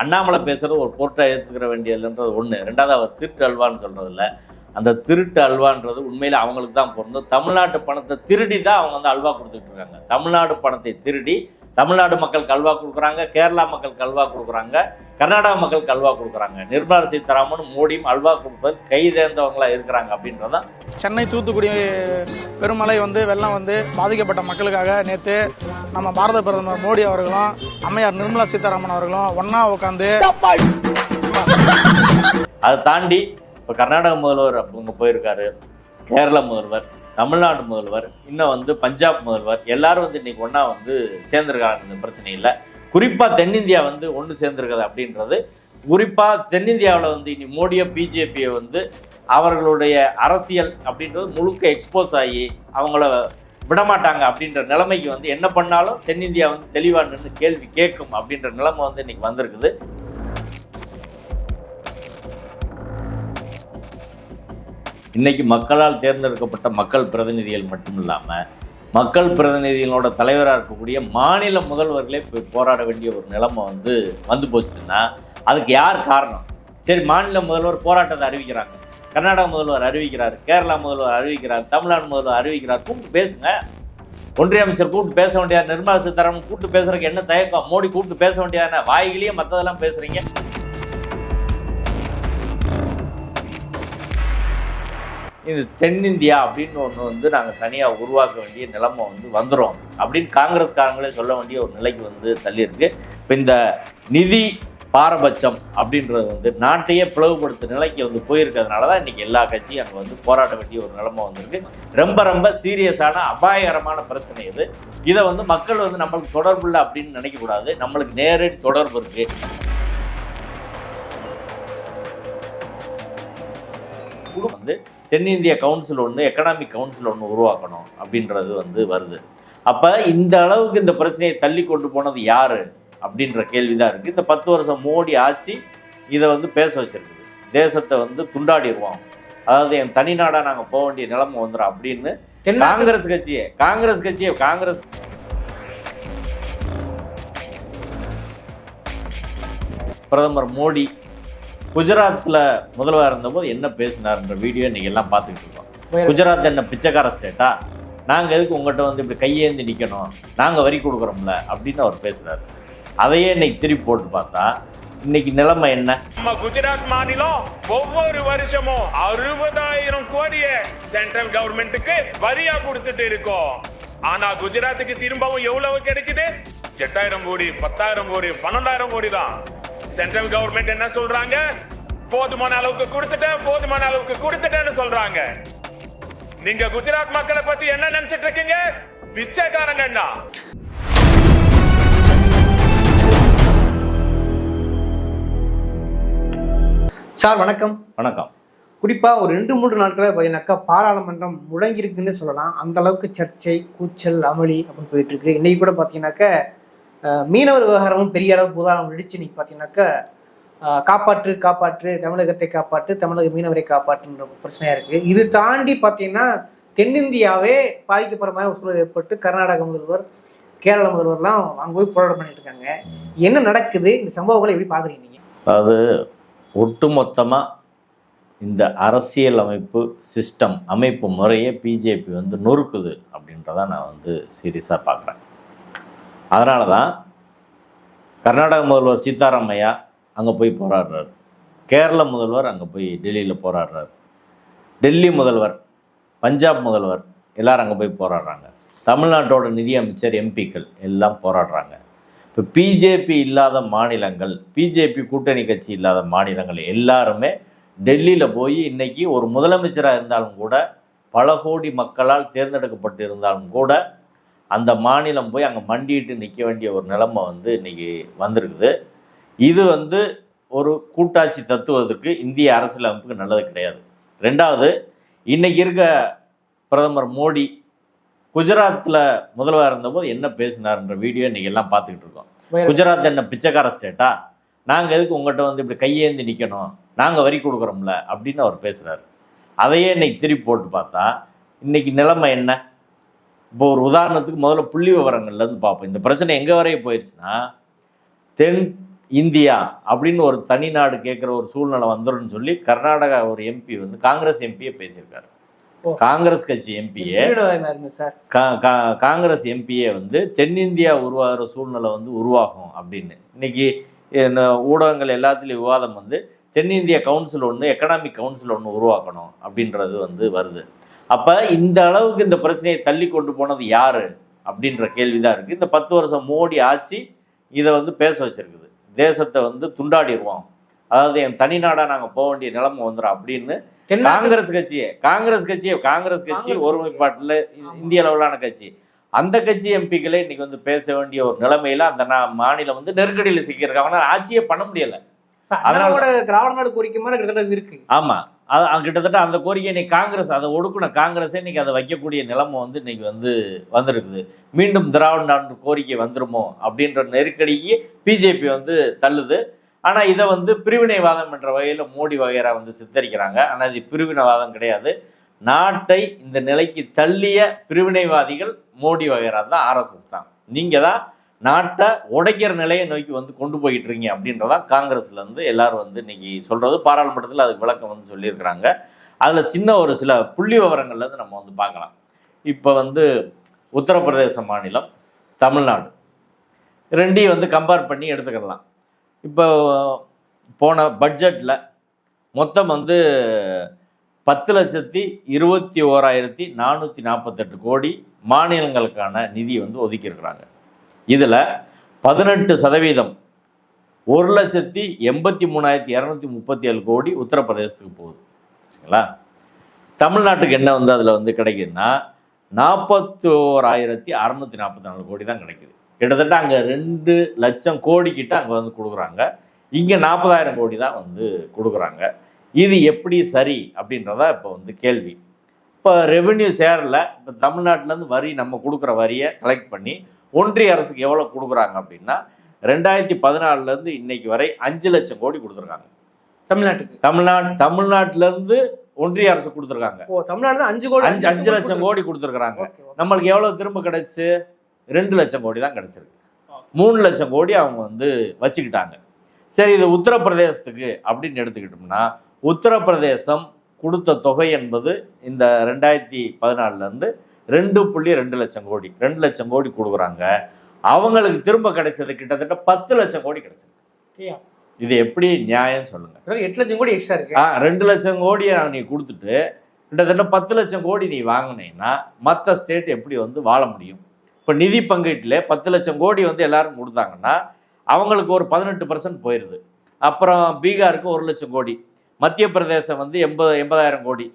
அண்ணாமலை பேசுகிறது ஒரு பொருட்டாக ஏற்றுக்கிற வேண்டியதுன்றது ஒன்று ரெண்டாவது அவர் திருட்டு அல்வான்னு சொல்கிறதில்ல அந்த திருட்டு அல்வான்றது உண்மையில் அவங்களுக்கு தான் பொருந்தும். தமிழ்நாட்டு பணத்தை திருடி தான் அவங்க வந்து அல்வா கொடுத்துட்டு இருக்காங்க. தமிழ்நாடு பணத்தை திருடி தமிழ்நாடு மக்களுக்கு அல்வா கொடுக்குறாங்க கேரளா மக்களுக்கு அல்வா கொடுக்குறாங்க. கர்நாடகா மக்களுக்கு அல்வா கொடுக்குறாங்க. நிர்மலா சீதாராமன் மோடியும் அல்வா கொடுப்பது கை தேர்ந்தவங்களா இருக்கிறாங்க அப்படின்றதான் சென்னை தூத்துக்குடி பெருமழை வந்து வெள்ளம் வந்து பாதிக்கப்பட்ட மக்களுக்காக நேற்று நம்ம பாரத பிரதமர் மோடி அவர்களும் அம்மையார் நிர்மலா சீதாராமன் அவர்களும் ஒண்ணா உட்காந்து அதை தாண்டி இப்போ கர்நாடக முதல்வர் அவங்க போயிருக்காரு. கேரள முதல்வர் தமிழ்நாடு முதல்வர் இன்னும் வந்து பஞ்சாப் முதல்வர் எல்லாரும் வந்து இன்னைக்கு ஒன்றா வந்து சேர்ந்துருக்காங்க இந்த பிரச்சனை இல்லை. குறிப்பாக தென்னிந்தியா வந்து ஒன்று சேர்ந்துருக்குது அப்படின்றது. குறிப்பாக தென்னிந்தியாவில் வந்து இனி மோடியோ பிஜேபியை வந்து அவர்களுடைய அரசியல் அப்படின்றது முழுக்க எக்ஸ்போஸ் ஆகி அவங்கள விடமாட்டாங்க அப்படின்ற நிலைமைக்கு வந்து என்ன பண்ணாலும் தென்னிந்தியா வந்து தெளிவாக நின்று கேள்வி கேட்கும் அப்படின்ற நிலைமை வந்து இன்னைக்கு வந்திருக்குது. இன்னைக்கு மக்களால் தேர்ந்தெடுக்கப்பட்ட மக்கள் பிரதிநிதிகள் மட்டும் இல்லாமல் மக்கள் பிரதிநிதிகளோட தலைவராக இருக்கக்கூடிய மாநில முதல்வர்களே போய் போராட வேண்டிய ஒரு நிலைமை வந்து வந்து போச்சுன்னா அதுக்கு யார் காரணம்? சரி மாநில முதல்வர் போராட்டத்தை அறிவிக்கிறாங்க. கர்நாடக முதல்வர் அறிவிக்கிறார் கேரளா முதல்வர் அறிவிக்கிறார் தமிழ்நாடு முதல்வர் அறிவிக்கிறார். கூப்பிட்டு பேசுங்க. ஒன்றிய அமைச்சர் கூப்பிட்டு பேச வேண்டியது நிர்மலா சீதாராமன் கூப்பிட்டு பேசுறதுக்கு என்ன தயக்கம்? மோடி கூப்பிட்டு பேச வேண்டியதான வாய்கிலேயே மற்றதெல்லாம் பேசுறீங்க. இது தென்னிந்தியா அப்படின்னு ஒன்று வந்து நாங்கள் தனியாக உருவாக்க வேண்டிய நிலைமை வந்து வந்துடும் அப்படின்னு காங்கிரஸ்காரங்களே சொல்ல வேண்டிய ஒரு நிலைக்கு வந்து தள்ளியிருக்கு. இப்போ இந்த நிதி பாரபட்சம் அப்படின்றது வந்து நாட்டையே பிளவுபடுத்த நிலைக்கு வந்து போயிருக்கிறதுனால தான் இன்றைக்கி எல்லா கட்சியும் அங்கே வந்து போராட வேண்டிய ஒரு நிலைமை வந்திருக்கு. ரொம்ப ரொம்ப சீரியஸான அபாயகரமான பிரச்சனை இது. இதை வந்து மக்கள் வந்து நம்மளுக்கு தொடர்பு இல்லை அப்படின்னு நினைக்கக்கூடாது நம்மளுக்கு நேரடி தொடர்பு இருக்குது குடும்பம் வந்து தென்னிந்திய கவுன்சில் ஒன்று எக்கனாமிக் கவுன்சில் ஒன்று உருவாக்கணும் அப்படின்றது வந்து வருது. அப்போ இந்த அளவுக்கு இந்த பிரச்சனையை தள்ளி கொண்டு போனது யார் அப்படின்ற கேள்வி தான் இருக்குது இந்த பத்து வருஷம் மோடி ஆட்சி இதை வந்து பேச வச்சிருக்குது. தேசத்தை வந்து துண்டாடிடுவோம். அதாவது என் தனி நாடாக நாங்கள் போக வேண்டிய நிலைமை வந்துடும் அப்படின்னு காங்கிரஸ் கட்சியே காங்கிரஸ் கட்சியே காங்கிரஸ் பிரதமர் மோடி குஜராத்தில் முதல்வர் இருந்தபோது என்ன பேசினார்ன்ற வீடியோ இன்னைக்கு எல்லாம் பார்த்துக்கிட்டு இருக்கோம். குஜராத் என்ன பிச்சைக்கார ஸ்டேட்டா? நாங்கள் எதுக்கு உங்கள்கிட்ட வந்து இப்படி கையேந்தி நிற்கணும் நாங்கள் வரி கொடுக்குறோம்ல அப்படின்னு அவர் பேசுனார் அதையே இன்னைக்கு திருப்பி போட்டு பார்த்தா இன்னைக்கு நிலைமை என்ன? நம்ம குஜராத் மாநிலம் ஒவ்வொரு வருஷமும் அறுபதாயிரம் கோடிய சென்ட்ரல் கவர்மெண்ட்டுக்கு வரியா கொடுத்துட்டு இருக்கோம். ஆனா குஜராத்துக்கு திரும்பவும் எவ்வளவு கிடைக்குது? எட்டாயிரம் கோடி பத்தாயிரம் கோடி பன்னெண்டாயிரம் கோடி தான். சென்ட்ரல் கவர்மெண்ட் என்ன சொல்றாங்க? போதுமான அளவுக்கு கொடுத்துட்டேன் போதுமான அளவுக்கு கொடுத்துட்டேன்னு சொல்றாங்க. நீங்க குஜராத் மக்களை பத்தி என்ன நினைச்சிட்டு இருக்கீங்க? பிச்சைக்காரங்கண்ணா சார் வணக்கம். வணக்கம். குறிப்பாக ஒரு ரெண்டு மூன்று நாட்களாக பார்த்தீங்கன்னாக்கா பாராளுமன்றம் முடங்கியிருக்குன்னு சொல்லலாம். அந்த அளவுக்கு சர்ச்சை கூச்சல் அமளி அப்படின்னு போயிட்டு இருக்கு. இன்னைக்கு கூட பார்த்தீங்கன்னாக்கா மீனவர் விவகாரமும் பெரிய அளவு புதாரம் விழிச்சு இன்னைக்கு பார்த்தீங்கன்னாக்கா காப்பாற்று காப்பாற்று தமிழகத்தை காப்பாற்று தமிழக மீனவரை காப்பாற்றுன்ற பிரச்சனையாக இருக்குது இது தாண்டி பார்த்தீங்கன்னா தென்னிந்தியாவே பாதிக்கப்படுற மாதிரி ஒரு சூழல் ஏற்பட்டு கர்நாடக முதல்வர் கேரள முதல்வர்லாம் அங்கே போய் போராட்டம் பண்ணிட்டு இருக்காங்க. என்ன நடக்குது? இந்த சம்பவங்களை எப்படி பார்க்குறீங்க நீங்கள் அதாவது ஒட்டுமொத்தமாக இந்த அரசியல் அமைப்பு சிஸ்டம் அமைப்பு முறையே பிஜேபி வந்து நொறுக்குது அப்படின்றத நான் வந்து சீரியஸாக பார்க்குறேன் அதனால தான் கர்நாடக முதல்வர் சீதாராமையா அங்கே போய் போராடுறார். கேரள முதல்வர் அங்கே போய் டெல்லியில் போராடுறார். டெல்லி முதல்வர் பஞ்சாப் முதல்வர் எல்லாரும் அங்கே போய் போராடுறாங்க. தமிழ்நாட்டோட நிதியமைச்சர் எம்பிக்கள் எல்லாம் போராடுறாங்க. இப்போ பிஜேபி இல்லாத மாநிலங்கள் பிஜேபி கூட்டணி கட்சி இல்லாத மாநிலங்கள் எல்லாருமே டெல்லியில் போய் இன்னைக்கு ஒரு முதலமைச்சராக இருந்தாலும் கூட பல கோடி மக்களால் தேர்ந்தெடுக்கப்பட்டு இருந்தாலும் கூட அந்த மாநிலம் போய் அங்கே மண்டிட்டு நிற்க வேண்டிய ஒரு நிலைமை வந்து இன்னைக்கு வந்திருக்குது. இது வந்து ஒரு கூட்டாட்சி தத்துவதற்கு இந்திய அரசியலமைப்புக்கு நல்லது கிடையாது. ரெண்டாவது இன்னைக்கு இருக்க பிரதமர் மோடி குஜராத்தில் முதல்வர் இருந்தபோது என்ன பேசினார்ன்ற வீடியோ இன்னைக்கு எல்லாம் பார்த்துக்கிட்டு இருக்கோம். குஜராத் என்ன பிச்சைக்கார ஸ்டேட்டா நாங்கள் எதுக்கு உங்கள்கிட்ட வந்து இப்படி கையேந்தி நிற்கணும் நாங்கள் வரி கொடுக்குறோம்ல அப்படின்னு அவர் பேசுகிறார் அதையே இன்னைக்கு திருப்பி போட்டு பார்த்தா இன்னைக்கு நிலைமை என்ன? இப்போ ஒரு உதாரணத்துக்கு முதல்ல புள்ளி விவரங்கள்லேருந்து பார்ப்போம். இந்த பிரச்சனை எங்கே வரைய போயிடுச்சுன்னா தென் இந்தியா அப்படின்னு ஒரு தனி நாடு கேட்குற ஒரு சூழ்நிலை வந்துரும்னு சொல்லி கர்நாடகா ஒரு எம்பி வந்து காங்கிரஸ் எம்பியே பேசியிருக்காரு. காங்கிரஸ் கட்சி எம்பியே காங்கிரஸ் எம்பியே வந்து தென்னிந்தியா உருவாகிற சூழ்நிலை வந்து உருவாகும் அப்படின்னு. இன்னைக்கு ஊடகங்கள் எல்லாத்துலேயும் விவாதம் வந்து தென்னிந்திய கவுன்சில் ஒன்று எக்கனாமிக் கவுன்சில் ஒன்று உருவாக்கணும் அப்படின்றது வந்து வருது. அப்போ இந்த அளவுக்கு இந்த பிரச்சனையை தள்ளி கொண்டு போனது யாரு? அப்படின்ற கேள்வி தான் இருக்குது இந்த பத்து வருஷம் மோடி ஆட்சி இதை வந்து பேச வச்சிருக்குது. தேசத்தை வந்து துண்டாடிடுவோம் அதாவது என் தனி நாடாக நாங்கள் போக வேண்டிய நிலைமை வந்துடும் அப்படின்னு காங்கிரஸ் கட்சியே காங்கிரஸ் கட்சியே காங்கிரஸ் கட்சி ஒருமைப்பாட்டில் இந்திய அளவிலான கட்சி. அந்த கட்சி எம்பிக்களே இன்னைக்கு வந்து பேச வேண்டிய ஒரு நிலைமையில அந்த மாநிலம் வந்து நெருக்கடியில் சிக்கியிருக்காங்க. ஆனால் ஆட்சியே பண்ண முடியல. அண்ணாவோட திராவிட நாடு கோரிக்கை மாதிரி கிட்டத்தட்ட இருக்கு. ஆமா. அது கிட்டத்தட்ட அந்த கோரிக்கை இன்னைக்கு காங்கிரஸ் அதை ஒடுக்குன காங்கிரஸே இன்னைக்கு அதை வைக்கக்கூடிய நிலைமை வந்து இன்னைக்கு வந்து வந்திருக்குது. மீண்டும் திராவிட நாடு கோரிக்கை வந்துருமோ அப்படின்ற நெருக்கடிக்கு பிஜேபி வந்து தள்ளுது. ஆனால் இதை வந்து பிரிவினைவாதம் என்ற வகையில் மோடி வகையராக வந்து சித்தரிக்கிறாங்க. ஆனால் இது பிரிவினைவாதம் கிடையாது. நாட்டை இந்த நிலைக்கு தள்ளிய பிரிவினைவாதிகள் மோடி வகையராக தான் ஆர்எஸ்எஸ் தான் நீங்கள் தான். நாட்டை உடைக்கிற நிலையை நோக்கி வந்து கொண்டு போயிட்டு இருக்கீங்க அப்படின்றதான் காங்கிரஸ்லேருந்து எல்லாரும் வந்து இன்னைக்கு சொல்கிறது பாராளுமன்றத்தில் அதுக்கு விளக்கம் வந்து சொல்லியிருக்கிறாங்க. அதில் சின்ன ஒரு சில புள்ளி விவரங்கள்ல நம்ம வந்து பார்க்கலாம். இப்போ வந்து உத்தரப்பிரதேச மாநிலம் தமிழ்நாடு. ரெண்டையும் வந்து கம்பேர் பண்ணி எடுத்துக்கலாம். இப்போ போன பட்ஜெட்டில் மொத்தம் வந்து பத்து லட்சத்தி இருபத்தி ஓராயிரத்தி நானூற்றி நாற்பத்தெட்டு கோடி மாநிலங்களுக்கான நிதி வந்து ஒதுக்கியிருக்கிறாங்க. இதில் பதினெட்டு சதவீதம் ஒரு லட்சத்தி எண்பத்தி மூணாயிரத்தி இரநூத்தி முப்பத்தி ஏழு கோடி உத்தரப்பிரதேசத்துக்கு போகுது. சரிங்களா? தமிழ்நாட்டுக்கு என்ன வந்து அதில் வந்து கிடைக்குதுன்னா நாற்பத்தி ஓராயிரத்தி அறநூற்றி நாற்பத்தி நாலு கோடி தான் கிடைக்குது. கிட்டத்தட்ட அங்கே ரெண்டு லட்சம் கோடி கிட்ட அங்கே வந்து கொடுக்குறாங்க. இங்கே நாற்பதாயிரம் கோடி தான் வந்து கொடுக்குறாங்க. இது எப்படி சரி அப்படின்றதா இப்போ வந்து கேள்வி. இப்போ ரெவென்யூ சேரில் இப்போ தமிழ்நாட்டிலேருந்து வரி நம்ம கொடுக்குற வரியை கலெக்ட் பண்ணி ஒன்றிய அரசுக்கு எவ்வளோ கொடுக்குறாங்க அப்படின்னா ரெண்டாயிரத்தி பதினாலுலேருந்து இன்னைக்கு வரை அஞ்சு லட்சம் கோடி கொடுத்துருக்காங்க. தமிழ்நாட்டுக்கு. தமிழ்நாடு தமிழ்நாட்டிலேருந்து ஒன்றிய அரசு கொடுத்துருக்காங்க. ஓ தமிழ்நாடு அஞ்சு கோடி அஞ்சு அஞ்சு லட்சம் கோடி கொடுத்துருக்குறாங்க. நம்மளுக்கு எவ்வளோ திரும்ப கிடைச்சு? ரெண்டு லட்சம் கோடி தான் கிடைச்சிருக்கு. மூணு லட்சம் கோடி அவங்க வந்து வச்சுக்கிட்டாங்க. சரி இது உத்தரப்பிரதேசத்துக்கு அப்படின்னு எடுத்துக்கிட்டோம்னா உத்தரப்பிரதேசம் கொடுத்த தொகை என்பது இந்த ரெண்டாயிரத்தி பதினாலுலேருந்து ரெண்டு புள்ளி ரெண்டு லட்சம் கோடி ரெண்டு லட்சம் கோடி கொடுக்குறாங்க. அவங்களுக்கு திரும்ப கிடைச்சது கிட்டத்தட்ட பத்து லட்சம் கோடி ஐயா. இது எப்படி நியாயம் சொல்லுங்க. எட்டு லட்சம் கோடி எக்ஸ்ட்ரா இருக்கு. ஆ ரெண்டு லட்சம் கோடியை நீ கொடுத்துட்டு கிட்டத்தட்ட பத்து லட்சம் கோடி நீ வாங்கினீங்கன்னா மற்ற ஸ்டேட் எப்படி வந்து வாழ முடியும்? இப்போ நிதி பங்கீட்டில் பத்து லட்சம் கோடி வந்து எல்லாரும் கொடுத்தாங்கன்னா அவங்களுக்கு ஒரு பதினெட்டு பர்சன்ட் போயிடுது அப்புறம் பீகாருக்கு ஒரு லட்சம் கோடி மத்திய பிரதேசம் வந்து எண்பது எண்பதாயிரம் கோடி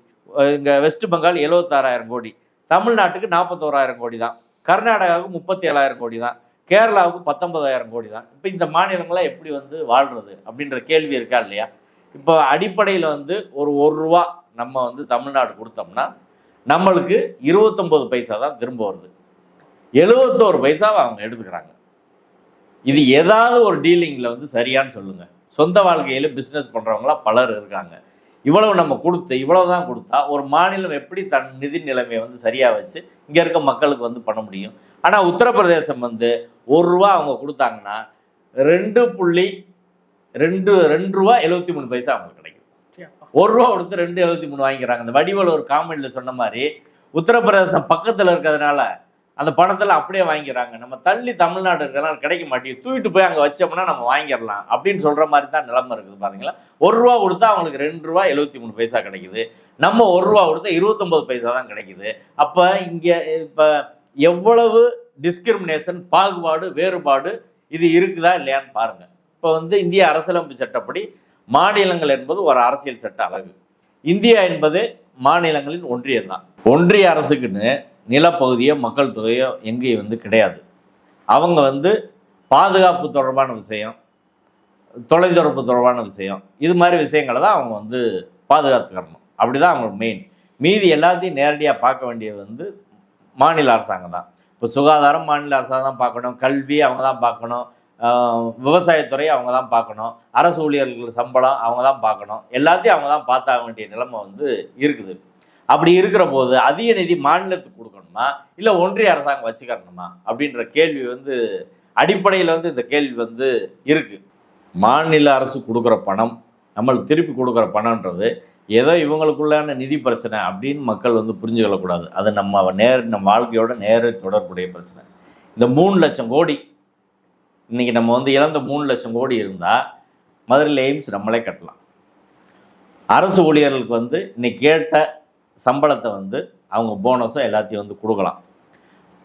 இங்கே வெஸ்ட் பெங்கால் எழுபத்தாறாயிரம் கோடி தமிழ்நாட்டுக்கு நாற்பத்தோராயிரம் கோடி தான். கர்நாடகாவுக்கு முப்பத்தி ஏழாயிரம் கோடி தான். கேரளாவுக்கு பத்தொன்பதாயிரம் கோடி தான். இப்போ இந்த மாநிலங்கள்லாம் எப்படி வந்து வாழ்றது அப்படின்ற கேள்வி இருக்கா இல்லையா? இப்போ அடிப்படையில் வந்து ஒரு ஒரு ரூபா நம்ம வந்து தமிழ்நாடு கொடுத்தோம்னா நம்மளுக்கு இருபத்தொம்போது பைசா தான் திரும்ப வருது. எழுபத்தோரு பைசாவை அவங்க எடுத்துக்கிறாங்க. இது ஏதாவது ஒரு டீலிங்கில் வந்து சரியான்னு சொல்லுங்கள் சொந்த வாழ்க்கையில் பிஸ்னஸ் பண்ணுறவங்களாம் பலர் இருக்காங்க. இவ்வளவு நம்ம கொடுத்து இவ்வளவு தான் கொடுத்தா ஒரு மாநிலம் எப்படி தன் நிதி நிலைமையை வந்து சரியாக வச்சு இங்கே இருக்க மக்களுக்கு வந்து பண்ண முடியும்? ஆனால் உத்தரப்பிரதேசம் வந்து ஒரு ரூபா அவங்க கொடுத்தாங்கன்னா ரெண்டு புள்ளி ரெண்டு ரெண்டு ரூபா எழுபத்தி மூணு பைசா அவங்களுக்கு கிடைக்கும். ஒரு ரூபா கொடுத்து ரெண்டு எழுபத்தி மூணு வாங்கிக்கிறாங்க. இந்த வடிவல் ஒரு காமெடியில் சொன்ன மாதிரி உத்தரப்பிரதேசம் பக்கத்தில் இருக்கிறதுனால அந்த பணத்தில் அப்படியே வாங்கிக்கிறாங்க. நம்ம தள்ளி தமிழ்நாடு இருக்கிறனால கிடைக்க மாட்டேங்குது. தூக்கிட்டு போய் அங்கே வச்சோம்னா நம்ம வாங்கிடலாம் அப்படின்னு சொல்கிற மாதிரி தான் நிலமை இருக்குது பாருங்களா ஒரு ரூபா கொடுத்தா அவங்களுக்கு ரெண்டு ரூபா எழுபத்தி மூணு பைசா கிடைக்குது. நம்ம ஒரு ரூபா கொடுத்தா இருபத்தொம்பது பைசா தான் கிடைக்குது. அப்போ இங்கே இப்போ எவ்வளவு டிஸ்கிரிமினேஷன் பாகுபாடு வேறுபாடு இது இருக்குதா இல்லையான்னு பாருங்கள் இப்போ வந்து இந்திய அரசியலமைப்பு சட்டப்படி மாநிலங்கள் என்பது ஒரு அரசியல் சட்ட அழகு இந்தியா என்பது மாநிலங்களின் ஒன்றியம் தான் ஒன்றிய அரசுக்குன்னு நிலப்பகுதியோ மக்கள் தொகையோ எங்கேயும் வந்து கிடையாது. அவங்க வந்து பாதுகாப்பு தொடர்பான விஷயம் தொலைத்தொடர்பு தொடர்பான விஷயம் இது மாதிரி விஷயங்களை தான் அவங்க வந்து பாதுகாத்துக்கிறணும் அப்படி தான் அவங்க மெயின் மீதி எல்லாத்தையும் நேரடியாக பார்க்க வேண்டியது வந்து மாநில அரசாங்கம் தான். இப்போ சுகாதாரம் மாநில அரசாங்கம் தான் பார்க்கணும். கல்வி அவங்க தான் பார்க்கணும். விவசாயத்துறை அவங்க தான் பார்க்கணும். அரசு ஊழியர்கள் சம்பளம் அவங்க தான் பார்க்கணும். எல்லாத்தையும் அவங்க தான் பார்த்தாக வேண்டிய நிலைமை வந்து இருக்குது. அப்படி இருக்கிற போது அதிக நிதி மாநிலத்துக்கு கொடுக்கணுமா? இல்லை ஒன்றிய அரசாங்கம் வச்சுக்கணுமா? அப்படின்ற கேள்வி வந்து அடிப்படையில் வந்து இந்த கேள்வி வந்து இருக்குது மாநில அரசு கொடுக்குற பணம் நம்மளுக்கு திருப்பி கொடுக்குற பணம்ன்றது ஏதோ இவங்களுக்குள்ளான நிதி பிரச்சனை அப்படின்னு மக்கள் வந்து புரிஞ்சுக்கொள்ளக்கூடாது. அது நம்ம நேர் நம்ம வாழ்க்கையோட நேர தொடர்புடைய பிரச்சனை. இந்த மூணு லட்சம் கோடி இன்றைக்கி நம்ம வந்து இழந்த மூணு லட்சம் கோடி இருந்தால் மதுரையில் எய்ம்ஸ் நம்மளே கட்டலாம். அரசு ஊழியர்களுக்கு வந்து இன்னைக்கு கேட்ட சம்பளத்தை வந்து அவங்க போனஸும் எல்லாத்தையும் வந்து கொடுக்கலாம்.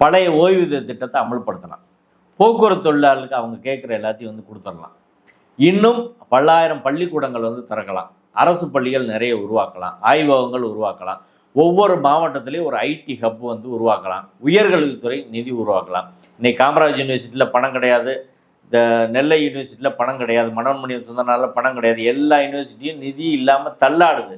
பழைய ஓய்வூதிய திட்டத்தை அமல்படுத்தலாம். போக்குவரத்து தொழிலாளர்களுக்கு அவங்க கேட்குற எல்லாத்தையும் வந்து கொடுத்துடலாம். இன்னும் பல்லாயிரம் பள்ளிக்கூடங்கள் வந்து திறக்கலாம். அரசு பள்ளிகள் நிறைய உருவாக்கலாம். ஆய்வகங்கள் உருவாக்கலாம். ஒவ்வொரு மாவட்டத்திலையும் ஒரு ஐடி ஹப் வந்து உருவாக்கலாம். உயர்கல்வித்துறை நிதி உருவாக்கலாம். இன்னைக்கு காமராஜ் யூனிவர்சிட்டியில் பணம் கிடையாது. இந்த நெல்லை யூனிவர்சிட்டியில் பணம் கிடையாது. மனோன்மணி சொந்தனால பணம் கிடையாது. எல்லா யூனிவர்சிட்டியும் நிதி இல்லாமல் தள்ளாடுது.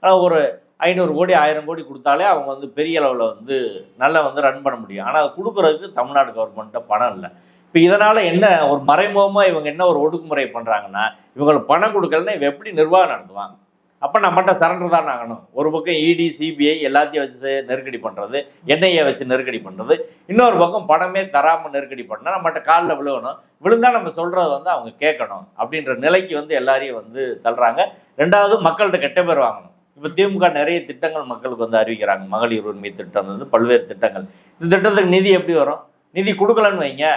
ஆனால் ஒரு ஐநூறு கோடி ஆயிரம் கோடி கொடுத்தாலே அவங்க வந்து பெரிய அளவில் வந்து நல்லா வந்து ரன் பண்ண முடியும். ஆனால் அது கொடுக்குறதுக்கு தமிழ்நாடு கவர்மெண்ட்டை பணம் இல்லை. இப்போ இதனால் என்ன ஒரு மறைமுகமாக இவங்க என்ன ஒரு ஒடுக்குமுறை பண்ணுறாங்கன்னா இவங்களுக்கு பணம் கொடுக்கலன்னா இவன் எப்படி நிர்வாகம் நடத்துவாங்க? அப்போ நம்மகிட்ட சரண்டர் தான் ஆகணும். ஒரு பக்கம் இடி சிபிஐ எல்லாத்தையும் வச்சு நெருக்கடி பண்ணுறது என்ஐஏ வச்சு நெருக்கடி பண்ணுறது இன்னொரு பக்கம் பணமே தராமல் நெருக்கடி பண்ணால் நம்மகிட்ட காலில் விழுகணும். விழுந்தா நம்ம சொல்கிறத வந்து அவங்க கேட்கணும் அப்படின்ற நிலைக்கு வந்து எல்லாரையும் வந்து தள்ளுறாங்க. ரெண்டாவது மக்கள்கிட்ட கெட்ட பேர் வாங்கணும். இப்போ திமுக நிறைய திட்டங்கள் மக்களுக்கு வந்து அறிவிக்கிறாங்க. மகளிர் உரிமை திட்டம் வந்து பல்வேறு திட்டங்கள். இந்த திட்டத்துக்கு நிதி எப்படி வரும்? நிதி கொடுக்கலன்னு வைங்க.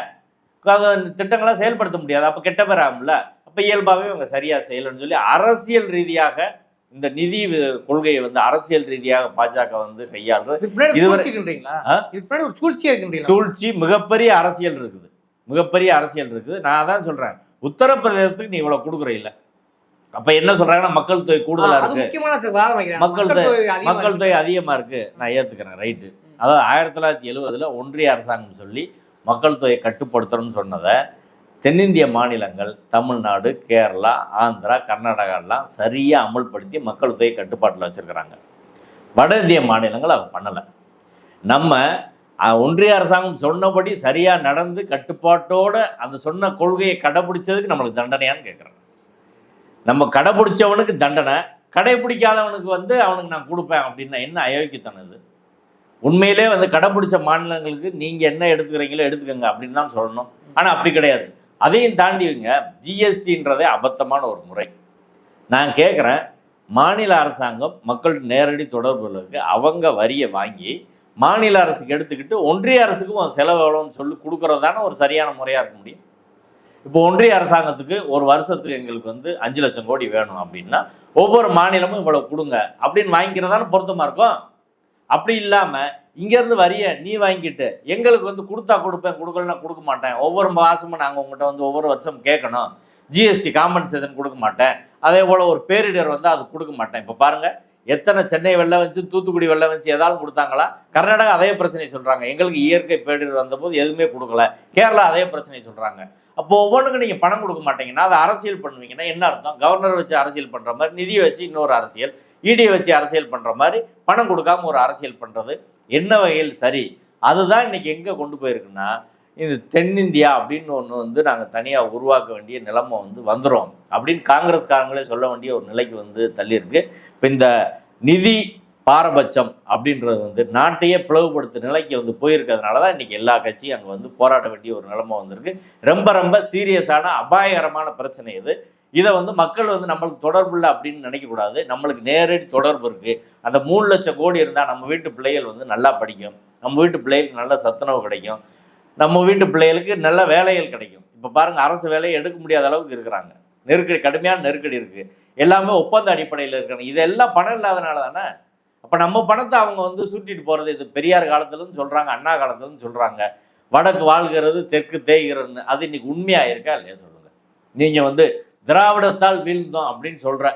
அது அந்த திட்டங்கள்லாம் செயல்படுத்த முடியாது. அப்போ கெட்ட பேர் ஆகும்ல. அப்போ இயல்பாகவே இவங்க சரியாக செய்யலைன்னு சொல்லி அரசியல் ரீதியாக இந்த நிதி கொள்கையை வந்து அரசியல் ரீதியாக பாஜக வந்து கையாளுறது. இதுவரை- சூழ்ச்சி மிகப்பெரிய அரசியல் இருக்குது. மிகப்பெரிய அரசியல் இருக்குது. நான் அதான் சொல்றேன். உத்தரப்பிரதேசத்துக்கு நீ இவ்வளவு கொடுக்குற இல்ல. அப்ப என்ன சொல்றாங்கன்னா மக்கள் தொகை கூடுதலா இருக்கு. மக்கள் தொகை மக்கள். தொகை அதிகமா இருக்கு. நான் ஏத்துக்கிறேன் ரைட்டு அதாவது ஆயிரத்தி தொள்ளாயிரத்தி எழுவதுல ஒன்றிய அரசாங்கம் சொல்லி மக்கள் தொகையை கட்டுப்படுத்தணும்னு சொன்னதை தென்னிந்திய மாநிலங்கள் தமிழ்நாடு கேரளா ஆந்திரா கர்நாடகாலாம் சரியாக அமல்படுத்தி மக்கள் தொகை கட்டுப்பாட்டில் வச்சுருக்கிறாங்க. வட இந்திய மாநிலங்கள் அதை பண்ணலை. நம்ம ஒன்றிய அரசாங்கம் சொன்னபடி சரியாக நடந்து கட்டுப்பாட்டோட அந்த சொன்ன கொள்கையை கடைபிடிச்சதுக்கு நம்மளுக்கு தண்டனையான்னு கேட்குறேன் நம்ம கடைபிடிச்சவனுக்கு தண்டனை கடைப்பிடிக்காதவனுக்கு வந்து அவனுக்கு நான் கொடுப்பேன் அப்படின்னா என்ன அயோக்கியத்தனம் இது? உண்மையிலே வந்து கடைப்பிடிச்ச மாநிலங்களுக்கு நீங்கள் என்ன எடுத்துக்கிறீங்களோ எடுத்துக்கோங்க அப்படின்னு தான் சொல்லணும். ஆனால் அப்படி கிடையாது. அதையும் தாண்டிங்க ஜிஎஸ்டின்றதே அபத்தமான ஒரு முறை. நான் கேட்குறேன் மாநில அரசாங்கம் மக்கள் நேரடி தொடர்பில் இருக்கு அவங்க வரியை வாங்கி மாநில அரசுக்கு எடுத்துக்கிட்டு ஒன்றிய அரசுக்கும் செலவு எவ்வளோன்னு சொல்லி கொடுக்குறது தானே ஒரு சரியான முறையாக இருக்க முடியும். இப்போ ஒன்றிய அரசாங்கத்துக்கு ஒரு வருஷத்துக்கு எங்களுக்கு வந்து அஞ்சு லட்சம் கோடி வேணும் அப்படின்னா ஒவ்வொரு மாநிலமும் இவ்வளவு கொடுங்க. அப்படின்னு வாங்கிக்கிறதான பொருத்தமாக இருக்கும்? அப்படி இல்லாமல் இங்கேருந்து வரிய நீ வாங்கிட்டு எங்களுக்கு வந்து கொடுத்தா கொடுப்பேன் கொடுக்கலன்னா கொடுக்க மாட்டேன். ஒவ்வொரு மாதமும் நாங்கள் உங்கள்கிட்ட வந்து ஒவ்வொரு வருஷம் கேட்கணும். ஜிஎஸ்டி காம்பன்சேஷன் கொடுக்க மாட்டேன். அதே போல் ஒரு பேரிடர் வந்து அது கொடுக்க மாட்டேன். இப்போ பாருங்கள் எத்தனை சென்னை வெள்ளம் வச்சு தூத்துக்குடி வெள்ளம் வச்சு ஏதாவது கொடுத்தாங்களா? கர்நாடகா அதே பிரச்சனையை சொல்கிறாங்க எங்களுக்கு இயற்கை பேரிடர் வந்தபோது எதுவுமே கொடுக்கல. கேரளா அதே பிரச்சனையை சொல்கிறாங்க அப்போ ஒவ்வொன்றுக்கும் நீங்கள் பணம் கொடுக்க மாட்டீங்கன்னா அதை அரசியல் பண்ணுவீங்கன்னா என்ன அர்த்தம்? கவர்னர் வச்சு அரசியல் பண்ணுற மாதிரி நிதியை வச்சு இன்னொரு அரசியல் இடியை வச்சு அரசியல் பண்ணுற மாதிரி பணம் கொடுக்காம ஒரு அரசியல் பண்ணுறது என்ன வகையில் சரி? அதுதான் இன்னைக்கு எங்கே கொண்டு போயிருக்குன்னா இது தென்னிந்தியா அப்படின்னு ஒன்று வந்து நாங்கள் தனியாக உருவாக்க வேண்டிய நிலைமை வந்து வந்துடும் அப்படின்னு காங்கிரஸ்காரங்களே சொல்ல வேண்டிய ஒரு நிலைக்கு வந்து தள்ளியிருக்கு. இப்போ இந்த நிதி பாரபட்சம் அப்படின்றது வந்து நாட்டையே பிளவுபடுத்த நிலைக்கு வந்து போயிருக்கிறதுனால தான் இன்றைக்கி எல்லா கட்சியும் அங்கே வந்து போராட வேண்டிய ஒரு நிலைமை வந்திருக்கு. ரொம்ப ரொம்ப சீரியஸான அபாயகரமான பிரச்சனை இது. இதை வந்து மக்கள் வந்து நம்மளுக்கு தொடர்பு இல்லை அப்படின்னு நினைக்கக்கூடாது நம்மளுக்கு நேரடி தொடர்பு இருக்குது அந்த மூணு லட்சம் கோடி இருந்தால் நம்ம வீட்டு பிள்ளைகள் வந்து நல்லா படிக்கும். நம்ம வீட்டு பிள்ளைகளுக்கு நல்ல சத்துணவு கிடைக்கும். நம்ம வீட்டு பிள்ளைகளுக்கு நல்ல வேலைகள் கிடைக்கும். இப்போ பாருங்கள் அரசு வேலையை எடுக்க முடியாத அளவுக்கு இருக்கிறாங்க. நெருக்கடி கடுமையான நெருக்கடி இருக்குது எல்லாமே ஒப்பந்த அடிப்படையில் இருக்கிறாங்க இதெல்லாம் பணம் இல்லாதனால தானே? அப்போ நம்ம பணத்தை அவங்க வந்து சுட்டிட்டு போகிறது இது பெரியார் காலத்துலன்னு சொல்கிறாங்க அண்ணா காலத்துலன்னு சொல்கிறாங்க வடக்கு வாழ்கிறது தெற்கு தேய்கிறதுன்னு. அது இன்னைக்கு உண்மையாக இருக்கா இல்லையா சொல்லுங்கள் நீங்கள் வந்து திராவிடத்தால் வீழ்ந்தோம் அப்படின்னு சொல்கிற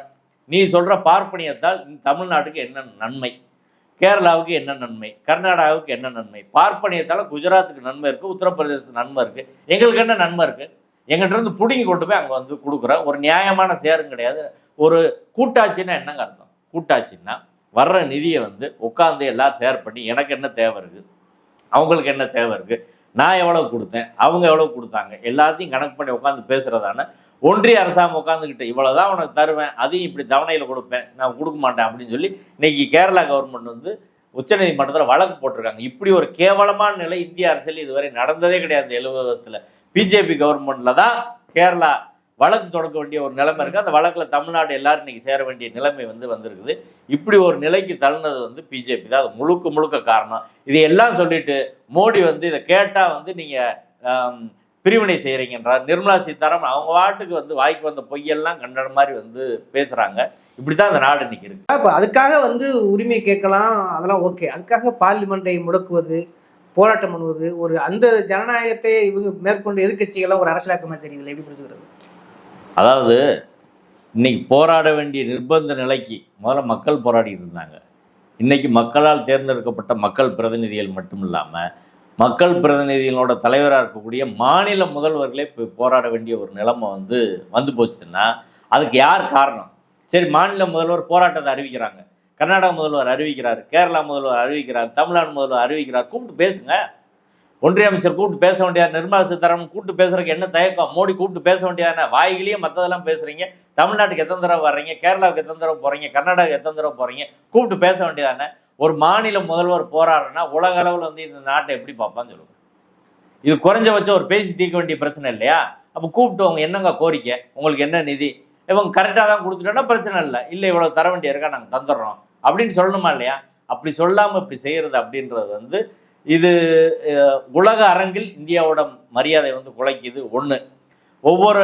நீ சொல்கிற பார்ப்பனியத்தால் தமிழ்நாட்டுக்கு என்ன நன்மை? கேரளாவுக்கு என்ன நன்மை? கர்நாடகாவுக்கு என்ன நன்மை? பார்ப்பனியத்தால் குஜராத்துக்கு நன்மை இருக்குது உத்தரப்பிரதேசத்துக்கு நன்மை இருக்குது எங்களுக்கு என்ன நன்மை இருக்குது எங்கிட்ட இருந்து பிடுங்கி கொண்டு போய் அங்கே வந்து கொடுக்குற ஒரு நியாயமான சேரும் கிடையாது. ஒரு கூட்டாட்சின்னா என்னங்க அர்த்தம்? கூட்டாட்சின்னா வர்ற நிதியை வந்து உட்காந்து எல்லாம் ஷேர் பண்ணி எனக்கு என்ன தேவை இருக்குது அவங்களுக்கு என்ன தேவை இருக்குது நான் எவ்வளோ கொடுத்தேன்? அவங்க எவ்வளோ கொடுத்தாங்க? எல்லாத்தையும் கணக்கு பண்ணி உட்காந்து பேசுகிறதான ஒன்றிய அரசாங்கம் உட்காந்துக்கிட்டு இவ்வளோதான் உனக்கு தருவேன் அதையும் இப்படி தவணையில் கொடுப்பேன் நான் கொடுக்க மாட்டேன் அப்படின்னு சொல்லி இன்னைக்கு கேரளா கவர்மெண்ட் வந்து உச்சநீதிமன்றத்தில் வழக்கு போட்டிருக்காங்க. இப்படி ஒரு கேவலமான நிலை இந்திய அரசியல் இதுவரை நடந்ததே கிடையாது எழுபது வருஷத்தில். பிஜேபி கவர்மெண்ட்டில் தான் கேரளா வழக்கு தொடக்க வேண்டிய ஒரு நிலைமை இருக்குது அந்த வழக்கில் தமிழ்நாடு எல்லாரும் இன்னைக்கு சேர வேண்டிய நிலைமை வந்து வந்திருக்குது. இப்படி ஒரு நிலைக்கு தள்ளினது வந்து பிஜேபி தான். அது முழுக்க முழுக்க காரணம். இதையெல்லாம் எல்லாம் சொல்லிட்டு மோடி வந்து இதை கேட்டால் வந்து நீங்கள் பிரிவினை செய்கிறீங்கன்றார் நிர்மலா சீதாராமன் அவங்க வாட்டுக்கு வந்து வாய்க்கு வந்த பொய்யெல்லாம் கண்டன மாதிரி வந்து பேசுகிறாங்க இப்படி தான் இந்த நாடு இன்னைக்கு இருக்கு. இப்போ அதுக்காக வந்து உரிமை கேட்கலாம் அதெல்லாம் ஓகே. அதுக்காக பார்லிமெண்ட்டை முடக்குவது போராட்டம் பண்ணுவது ஒரு அந்த ஜனநாயகத்தை இவங்க மேற்கொண்டு எதிர்க்கட்சிகள்லாம் ஒரு அரசியலாக்க மாதிரி தெரியுது எப்படி புரிஞ்சுக்கிறது? அதாவது இன்னைக்கு போராட வேண்டிய நிர்பந்த நிலைக்கு முதல்ல மக்கள் போராடிட்டு இருந்தாங்க. இன்னைக்கு மக்களால் தேர்ந்தெடுக்கப்பட்ட மக்கள் பிரதிநிதிகள் மட்டும் இல்லாமல் மக்கள் பிரதிநிதிகளோட தலைவராக இருக்கக்கூடிய மாநில முதல்வர்களே இப்போ போராட வேண்டிய ஒரு நிலைமை வந்து வந்து போச்சுன்னா அதுக்கு யார் காரணம்? சரி மாநில முதல்வர் போராட்டத்தை அறிவிக்கிறாங்க. கர்நாடக முதல்வர் அறிவிக்கிறார் கேரளா முதல்வர் அறிவிக்கிறார் தமிழ்நாடு முதல்வர் அறிவிக்கிறார். கூப்பிட்டு பேசுங்க. ஒன்றிய அமைச்சர் கூப்பிட்டு பேச வேண்டிய நிர்மலா சீதாராமன் கூப்பிட்டு பேசுறதுக்கு என்ன தயக்கம்? மோடி கூப்பிட்டு பேச வேண்டியதானே? வாய்கிலேயே மற்றதெல்லாம் பேசுறீங்க. தமிழ்நாட்டுக்கு எத்தனை தடவை வர்றீங்க? கேரளாவுக்கு எத்தனை தடவை போறீங்க? கர்நாடகாவுக்கு எத்தனை தடவை போறீங்க? கூப்பிட்டு பேச வேண்டியதானே? ஒரு மாநில முதல்வர் போறாருன்னா உலக அளவில் வந்து இந்த நாட்டை எப்படி பார்ப்பான்னு சொல்லுங்க. இது குறைஞ்சபட்சம் ஒரு பேசி தீர்க்க வேண்டிய பிரச்சனை இல்லையா? அப்போ கூப்பிட்டு அவங்க என்னங்க கோரிக்கை? உங்களுக்கு என்ன நிதி? இவங்க கரெக்டாக தான் கொடுத்துட்டோன்னா பிரச்சனை இல்லை. இல்லை இவ்வளோ தர வேண்டிய இருக்கா? நாங்கள் தந்துடுறோம். அப்படின்னு சொல்லணுமா இல்லையா? அப்படி சொல்லாமல் இப்படி செய்கிறது அப்படின்றது வந்து இது உலக அரங்கில் இந்தியாவோட மரியாதை வந்து குலைக்குது ஒன்று ஒவ்வொரு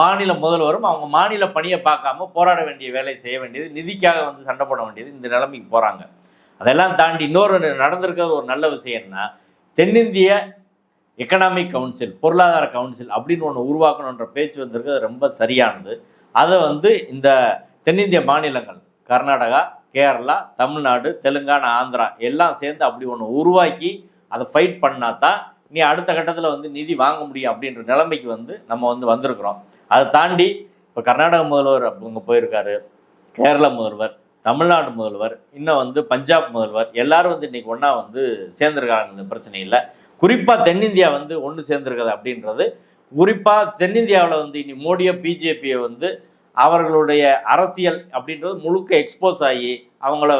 மாநில முதல்வரும் அவங்க மாநில பணியை பார்க்காம போராட வேண்டிய வேலையை செய்ய வேண்டியது நிதிக்காக வந்து சண்டை போட வேண்டியது இந்த நிலைமைக்கு போகிறாங்க அதெல்லாம் தாண்டி இன்னொரு நடந்திருக்கிற ஒரு நல்ல விஷயம்னா தென்னிந்திய எக்கனாமிக் கவுன்சில் பொருளாதார கவுன்சில் அப்படின்னு ஒன்று உருவாக்கணுன்ற பேச்சு வந்திருக்கிறது ரொம்ப சரியானது. அதை வந்து இந்த தென்னிந்திய மாநிலங்கள் கர்நாடகா கேரளா தமிழ்நாடு தெலுங்கானா ஆந்திரா எல்லாம் சேர்ந்து அப்படி ஒன்று உருவாக்கி அதை ஃபைட் பண்ணால் தான் நீ அடுத்த கட்டத்தில் வந்து நிதி வாங்க முடியும் அப்படின்ற நிலைமைக்கு வந்து நம்ம வந்து வந்திருக்கிறோம். அதை தாண்டி இப்போ கர்நாடக முதல்வர் அவங்க போயிருக்காரு கேரள முதல்வர் தமிழ்நாடு முதல்வர் இன்னும் வந்து பஞ்சாப் முதல்வர் எல்லாரும் வந்து இன்னைக்கு ஒன்றா வந்து சேர்ந்துருக்காங்க இந்த பிரச்சனை இல்லை குறிப்பாக தென்னிந்தியா வந்து ஒன்று சேர்ந்துருக்குது அப்படின்றது. குறிப்பாக தென்னிந்தியாவில் வந்து இனி மோடியோ பிஜேபியை வந்து அவர்களுடைய அரசியல் அப்படின்றது முழுக்க எக்ஸ்போஸ் ஆகி அவங்கள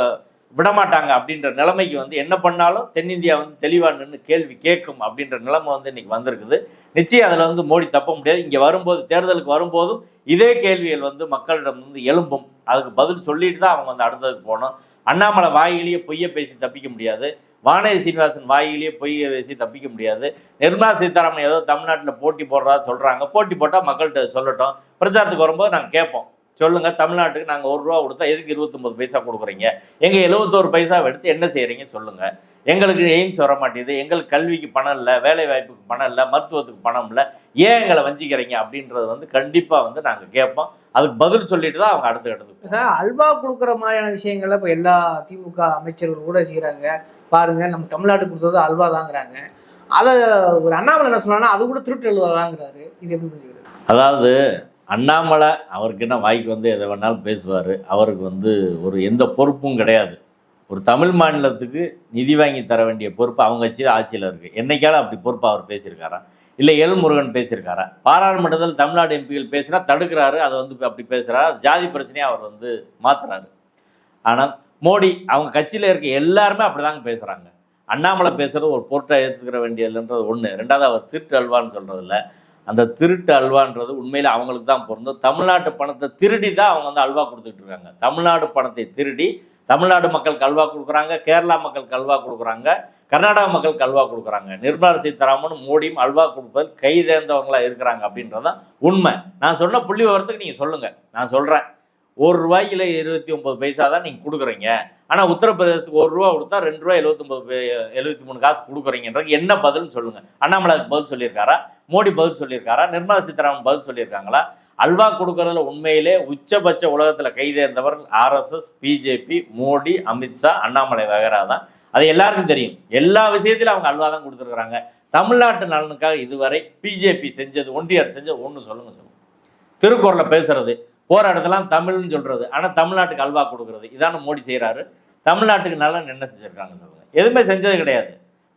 விடமாட்டாங்க அப்படின்ற நிலைமைக்கு வந்து என்ன பண்ணாலும் தென்னிந்தியா வந்து தெளிவாக நின்று கேள்வி கேட்கும் அப்படின்ற நிலைமை வந்து இன்னைக்கு வந்திருக்குது. நிச்சயம் அதில் வந்து மோடி தப்ப முடியாது. இங்கே வரும்போது தேர்தலுக்கு வரும்போதும் இதே கேள்விகள் வந்து மக்களிடம் வந்து எழும்பும். அதுக்கு பதில் சொல்லிட்டு தான் அவங்க வந்து அடுத்ததுக்கு போகணும். அண்ணாமலை வாயிலேயே பொய்யை பேசி தப்பிக்க முடியாது. வானதி சீனிவாசன் வாயிலேயே பொய்யை பேசி தப்பிக்க முடியாது. நிர்மலா சீதாராமன் ஏதோ தமிழ்நாட்டில் போட்டி போடுறதா சொல்கிறாங்க போட்டி போட்டால் மக்கள்கிட்ட சொல்லட்டும். பிரச்சாரத்துக்கு வரும்போது நாங்கள் கேட்போம். சொல்லுங்க தமிழ்நாட்டுக்கு நாங்கள் ஒரு ரூபா கொடுத்தா எதுக்கு இருபத்தொம்பது பைசா கொடுக்குறீங்க? எங்கள் எழுபத்தோரு பைசா எடுத்து என்ன செய்கிறீங்க சொல்லுங்க. எங்களுக்கு எய்ம்ஸ் வர மாட்டேங்குது எங்களுக்கு கல்விக்கு பணம் இல்லை வேலை வாய்ப்புக்கு பணம் இல்லை மருத்துவத்துக்கு பணம் இல்லை ஏன் எங்களை வஞ்சிக்கிறீங்க அப்படின்றது வந்து கண்டிப்பாக வந்து நாங்கள் கேட்போம். அதுக்கு பதில் சொல்லிட்டு தான் அவங்க அடுத்த கட்டத்துக்கு சார் அல்வா கொடுக்குற மாதிரியான விஷயங்கள்ல இப்போ எல்லா திமுக அமைச்சர்கள் கூட செய்கிறாங்க பாருங்க நம்ம தமிழ்நாட்டுக்கு கொடுத்தது அல்வா தாங்கிறாங்க. அதை ஒரு அண்ணாமலை என்ன சொன்னாங்கன்னா அது கூட திருட்டு அல்வா தாங்கிறாரு. இது எப்படி அதாவது அண்ணாமலை அவருக்கு என்ன வாய்க்கு வந்து எதை வேணாலும் பேசுவார். அவருக்கு வந்து ஒரு எந்த பொறுப்பும் கிடையாது. ஒரு தமிழ் மாநிலத்துக்கு நிதி வாங்கி தர வேண்டிய பொறுப்பு அவங்க கட்சி ஆட்சியில் இருக்குது என்றைக்காலும் அப்படி பொறுப்பு அவர் பேசியிருக்காரா? இல்லை எல்முருகன் பேசியிருக்காரா? பாராளுமன்றத்தில் தமிழ்நாடு எம்பிகள் பேசினா தடுக்கிறாரு அதை வந்து அப்படி பேசுகிறாரு அது ஜாதி பிரச்சனையை அவர் வந்து மாற்றுறாரு ஆனால் மோடி அவங்க கட்சியில் இருக்க எல்லாருமே அப்படிதாங்க பேசுகிறாங்க அண்ணாமலை பேசுகிறது ஒரு பொருட்டை ஏற்றுக்கிற வேண்டியதுன்றது ஒன்று ரெண்டாவது அவர் திருட்டு அல்வான்னு சொல்கிறதில்ல அந்த திருட்டு அல்வான்றது உண்மையில் அவங்களுக்கு தான் பொருந்தும். தமிழ்நாட்டு பணத்தை திருடி தான் அவங்க வந்து அல்வா கொடுத்துட்டு இருக்காங்க. தமிழ்நாடு பணத்தை திருடி தமிழ்நாடு மக்களுக்கு அல்வா கொடுக்குறாங்க கேரளா மக்களுக்கு அல்வா கொடுக்குறாங்க கர்நாடகா மக்களுக்கு அல்வா கொடுக்குறாங்க. நிர்மலா சீதாராமனும் மோடியும் அல்வா கொடுப்பது கைதேர்ந்தவங்களாக இருக்கிறாங்க அப்படின்றதான் உண்மை. நான் சொன்ன புள்ளி விவரத்துக்கு நீங்கள் சொல்லுங்கள் நான் சொல்கிறேன் ஒரு ரூபாய்க்குல இருபத்தி ஒன்பது பைசா தான் நீங்கள் கொடுக்குறீங்க. ஆனால் உத்தரப்பிரதேசத்துக்கு ஒரு ரூபா கொடுத்தா ரெண்டு ரூபா எழுபத்தொம்பது எழுபத்தி மூணு காசு கொடுக்குறீங்கன்றது என்ன பதில்னு சொல்லுங்கள் அண்ணாமலை பதில் சொல்லியிருக்காரா? மோடி பதில் சொல்லியிருக்காரா? நிர்மலா சீதாராமன் பதில் சொல்லியிருக்காங்களா? அல்வா கொடுக்கறதுல உண்மையிலே உச்சபட்ச உலகத்தில் கைதேர்ந்தவர்கள் ஆர்எஸ்எஸ் பிஜேபி மோடி அமித்ஷா அண்ணாமலை வகைரா தான். அது எல்லாருக்கும் தெரியும். எல்லா விஷயத்திலும் அவங்க அல்வா தான் கொடுத்துருக்குறாங்க. தமிழ்நாட்டு நலனுக்காக இதுவரை பிஜேபி செஞ்சது ஒன்றிய அரசு செஞ்சது ஒன்று சொல்லுங்க சொல்லுங்க. திருக்குறளை பேசுறது போகிற இடத்துலாம் தமிழ்னு சொல்றது ஆனால் தமிழ்நாட்டுக்கு அல்வா கொடுக்குறது. இதான மோடி செய்கிறாரு தமிழ்நாட்டுக்கு நலன் என்ன செஞ்சுருக்காங்க சொல்லுங்க. எதுவுமே செஞ்சது கிடையாது.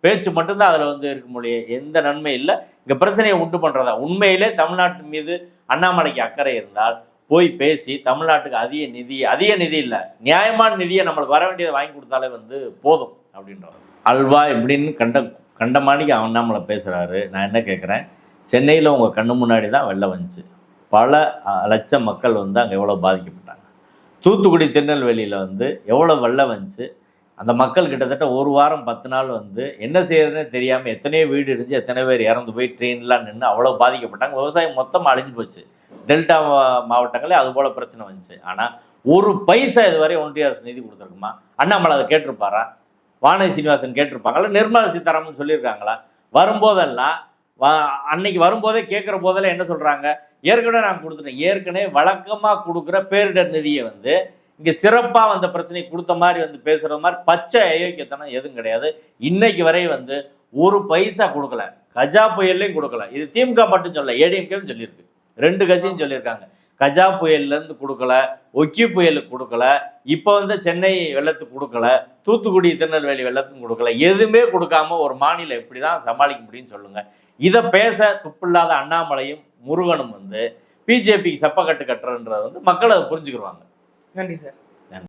பேச்சு மட்டும்தான் அதில் வந்து இருக்க முடியும். எந்த நன்மை இல்லை. இங்கே பிரச்சனையை உண்டு பண்ணுறதா உண்மையிலே தமிழ்நாட்டு மீது அண்ணாமலைக்கு அக்கறை இருந்தால் போய் பேசி தமிழ்நாட்டுக்கு அதிக நிதி அதிக நிதி இல்லை. நியாயமான நிதியை நம்மளுக்கு வர வேண்டியதை வாங்கி கொடுத்தாலே வந்து போதும் அப்படின்றார் அல்வா இப்படின்னு கண்ட கண்டமானிக்கு அண்ணாமலை பேசுகிறாரு நான் என்ன கேட்குறேன் சென்னையில் உங்கள் கண்ணு முன்னாடி தான் வெள்ளம் வந்துச்சு. பல லட்சம் மக்கள் வந்து அங்கே எவ்வளோ பாதிக்கப்பட்டாங்க? தூத்துக்குடி திருநெல்வேலியில் வந்து எவ்வளோ வெள்ளம் வந்துச்சு? அந்த மக்கள் கிட்டத்தட்ட ஒரு வாரம் பத்து நாள் வந்து என்ன செய்யறதுன்னு தெரியாமல் எத்தனையோ வீடு இடிஞ்சு எத்தனை பேர் இறந்து போய் ட்ரெயின்லாம் நின்று அவ்வளோ பாதிக்கப்பட்டாங்க. விவசாயம் மொத்தமாக அழிஞ்சு போச்சு. டெல்டா மாவட்டங்களே அது போல் பிரச்சனை வந்துச்சு. ஆனால் ஒரு பைசா இதுவரை ஒன்றிய அரசு நிதி கொடுத்துருக்குமா? அண்ணாமலை அதை கேட்டிருப்பாரா? வானதி சீனிவாசன் கேட்டிருப்பாங்களா? நிர்மலா சீதாராமன் சொல்லியிருக்காங்களா? வரும்போதெல்லாம் வா அன்னைக்கு வரும்போதே கேட்குற போதெல்லாம் என்ன சொல்கிறாங்க ஏற்கனவே நான் கொடுத்துட்டேன். ஏற்கனவே வழக்கமாக கொடுக்குற பேரிடர் நிதியை வந்து இங்கே சிறப்பாக வந்த பிரச்சனை கொடுத்த மாதிரி வந்து பேசுகிற மாதிரி பச்சை அயோக்கியத்தனம் எதுவும் கிடையாது. இன்னைக்கு வரை வந்து ஒரு பைசா கொடுக்கல. கஜா புயல்லையும் கொடுக்கல. இது திமுக மட்டும் சொல்ல ஏடிஎம்கேவும் சொல்லியிருக்கு. ரெண்டு கட்சியும் சொல்லியிருக்காங்க. கஜா புயல்லேருந்து கொடுக்கல ஒக்கி புயலுக்கு கொடுக்கல இப்போ வந்து சென்னை வெள்ளத்துக்கு கொடுக்கல தூத்துக்குடி திருநெல்வேலி வெள்ளத்துக்கும் கொடுக்கல. எதுவுமே கொடுக்காம ஒரு மாநிலம் எப்படி தான் சமாளிக்க முடியும்னு சொல்லுங்க. இதை பேச துப்பில்லாத அண்ணாமலையும் முருகனும் வந்து பிஜேபிக்கு செப்பக்கட்டு கட்டுறன்றது வந்து மக்கள் அதை புரிஞ்சுக்கிடுவாங்க நன்றி சார்.